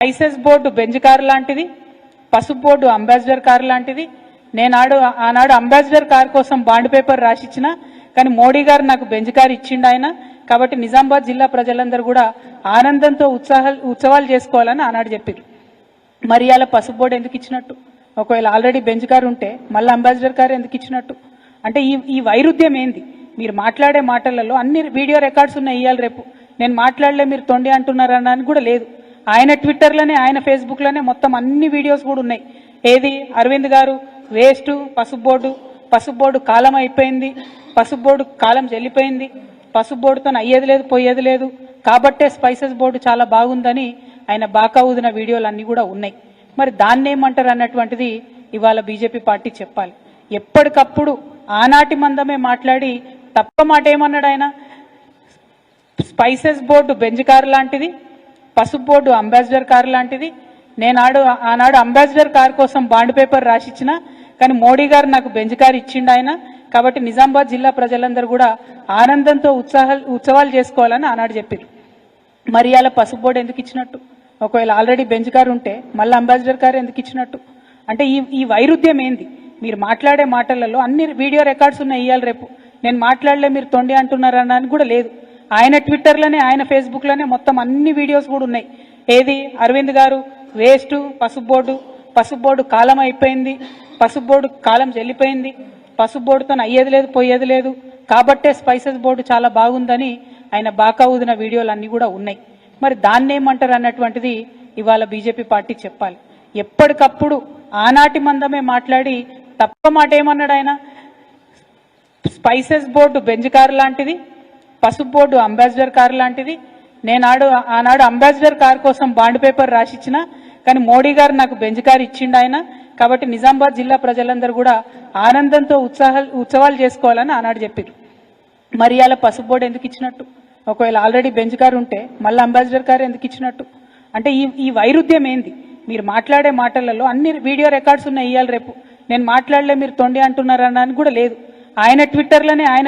ఐసెస్ board Benz car లాంటిది పసుపు board ambassador car లాంటిది. నేనాడు ఆనాడు అంబాసిడర్ కారు కోసం బాండ్ పేపర్ రాసిచ్చిన కానీ మోడీ గారు నాకు బెంజ్ కారు ఇచ్చిండు ఆయన. కాబట్టి నిజామాబాద్ జిల్లా ప్రజలందరూ కూడా ఆనందంతో ఉత్సాహాలు ఉత్సవాలు చేసుకోవాలని ఆనాడు చెప్పారు మరి అలా పసుపు బోర్డు ఎందుకు ఇచ్చినట్టు? ఒకవేళ ఆల్రెడీ బెంచ్ కారు ఉంటే మళ్ళీ అంబాసిడర్ కారు ఎందుకు ఇచ్చినట్టు? అంటే ఈ ఈ వైరుధ్యం ఏంది? మీరు మాట్లాడే మాటలలో అన్ని వీడియో రికార్డ్స్ ఉన్నాయి ఇవ్వాలి రేపు. నేను మాట్లాడలే మీరు తొండి అంటున్నారు అనడానికి కూడా లేదు. ఆయన ట్విట్టర్లోనే ఆయన ఫేస్బుక్లోనే మొత్తం అన్ని వీడియోస్ కూడా ఉన్నాయి. ఏది? అరవింద్ గారు వేస్ట్ పసుపు బోర్డు పసుపు బోర్డు కాలం అయిపోయింది పసుపు బోర్డు కాలం చెల్లిపోయింది పసుపు బోర్డుతో అయ్యేది లేదు పోయేది లేదు. కాబట్టే స్పైసెస్ బోర్డు చాలా బాగుందని ఆయన బాకా ఊదిన వీడియోలు అన్నీ కూడా ఉన్నాయి. మరి దాన్ని ఏమంటారు అన్నటువంటిది ఇవాళ బీజేపీ పార్టీ చెప్పాలి. ఎప్పటికప్పుడు ఆనాటి మందమే మాట్లాడి తప్ప మాట ఏమన్నాడు ఆయన? స్పైసెస్ బోర్డు బెంజ్ కారు లాంటిది పసుపు బోర్డు అంబాసిడర్ కారు లాంటిది. నేనాడు ఆనాడు అంబాసిడర్ కారు కోసం బాండ్ పేపర్ రాసిచ్చిన. కానీ మోడీ గారు నాకు బెంజ్ కారు ఇచ్చిండు ఆయన. కాబట్టి నిజామాబాద్ జిల్లా ప్రజలందరూ కూడా ఆనందంతో ఉత్సాహాలు ఉత్సవాలు చేసుకోవాలని ఆనాడు చెప్పారు మరి అలా పసుపు బోర్డు ఎందుకు ఇచ్చినట్టు? ఒకవేళ ఆల్రెడీ బెంచ్ కారు ఉంటే మళ్ళీ అంబాసిడర్ కారు ఎందుకు ఇచ్చినట్టు? అంటే ఈ ఈ వైరుధ్యం ఏంది? మీరు మాట్లాడే మాటలలో అన్ని వీడియో రికార్డ్స్ ఉన్నాయి ఇవ్వాలి రేపు. నేను మాట్లాడలే మీరు తొండి అంటున్నారు కూడా లేదు. ఆయన ట్విట్టర్లోనే ఆయన ఫేస్బుక్లోనే మొత్తం అన్ని వీడియోస్ కూడా ఉన్నాయి. ఏది? అరవింద్ గారు వేస్ట్ పసుపు బోర్డు పసుపు బోర్డు కాలం అయిపోయింది పసుపు బోర్డు కాలం చెల్లిపోయింది పసుపు బోర్డుతో అయ్యేది లేదు పోయేది లేదు. కాబట్టే స్పైసెస్ బోర్డు చాలా బాగుందని ఆయన బాకా ఊదిన వీడియోలు అన్నీ కూడా ఉన్నాయి. మరి దాన్ని ఏమంటారు అన్నటువంటిది ఇవాళ బీజేపీ పార్టీ చెప్పాలి. ఎప్పటికప్పుడు ఆనాటి మందమే మాట్లాడి తప్ప మాట ఏమన్నాడు ఆయన? స్పైసెస్ బోర్డు బెంజ్ కారు లాంటిది పసుపు బోర్డు అంబాసిడర్ కారు లాంటిది. నేనాడు ఆనాడు అంబాసిడర్ కారు కోసం బాండ్ పేపర్ రాసిచ్చిన కానీ మోడీ గారు నాకు బెంజ్ కారు ఇచ్చిండు ఆయన. కాబట్టి నిజామాబాద్ జిల్లా ప్రజలందరూ కూడా ఆనందంతో ఉత్సాహాలు ఉత్సవాలు చేసుకోవాలని ఆనాడు చెప్పారు మరి అలా పసుపు బోర్డు ఎందుకు ఇచ్చినట్టు? ఒకవేళ ఆల్రెడీ బెంచ్ కారు ఉంటే మళ్ళీ అంబాసిడర్ కారు ఎందుకు ఇచ్చినట్టు? అంటే ఈ ఈ వైరుధ్యం ఏంది? మీరు మాట్లాడే మాటలలో అన్ని వీడియో రికార్డ్స్ ఉన్నాయి ఇవ్వాలి రేపు. నేను మాట్లాడలే మీరు తొండి అంటున్నారు కూడా లేదు. ఆయన ట్విట్టర్లోనే ఆయన